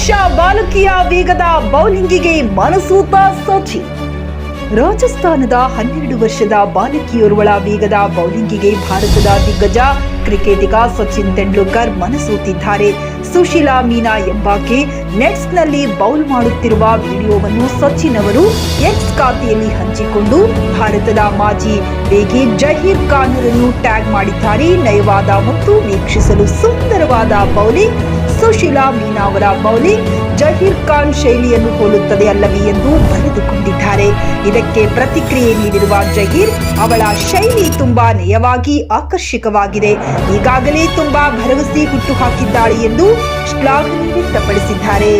ವರ್ಷ ಬಾಲಕಿಯ ವೇಗದ ಬೌಲಿಂಗಿಗೆ ಮನಸೂತ ಸೋಚಿ ರಾಜಸ್ಥಾನದ ಹನ್ನೆರಡು ವರ್ಷದ ಬಾಲಕಿಯೋರ್ವಳ ವೇಗದ ಬೌಲಿಂಗಿಗೆ ಭಾರತದ ದಿಗ್ಗಜ ಕ್ರಿಕೆಟಿಗ ಸಚಿನ್ ತೆಂಡೂಲ್ಕರ್ ಮನಸೂತಿದ್ದಾರೆ. ಸುಶೀಲಾ ಮೀನಾ ಎಂಬಾಕೆ ನೆಟ್ಸ್ನಲ್ಲಿ ಬೌಲ್ ಮಾಡುತ್ತಿರುವ ವಿಡಿಯೋವನ್ನು ಸಚಿನ್ ಅವರು ಎಕ್ಸ್ ಖಾತೆಯಲ್ಲಿ ಹಂಚಿಕೊಂಡು ಭಾರತದ ಮಾಜಿ ವೇಗಿ ಜಹೀರ್ ಖಾನ್ರನ್ನು ಟ್ಯಾಗ್ ಮಾಡಿದ್ದಾರೆ. ನಯವಾದ ಮತ್ತು ವೀಕ್ಷಿಸಲು ಸುಂದರವಾದ ಬೌಲಿಂಗ್ ಸುಶೀಲಾ ಮೀನಾ ಅವರ ಬೌಲಿಂಗ್ ಜಹೀರ್ ಖಾನ್ ಶೈಲಿಯನ್ನು ಹೋಲುತ್ತದೆ ಅಲ್ಲವೇ ಎಂದು ಬರೆದುಕೊಂಡಿದ್ದಾರೆ. ಇದಕ್ಕೆ ಪ್ರತಿಕ್ರಿಯೆ ನೀಡಿರುವ ಜಹೀರ್, ಅವಳ ಶೈಲಿ ತುಂಬಾ ನಯವಾಗಿ ಆಕರ್ಷಕವಾಗಿದೆ. ಈಗಾಗಲೇ ತುಂಬಾ ಭರವಸೆ ಹುಟ್ಟುಹಾಕಿದ್ದಾಳೆ ಎಂದು ಶ್ಲಾಘನೆ ವ್ಯಕ್ತಪಡಿಸಿದ್ದಾರೆ.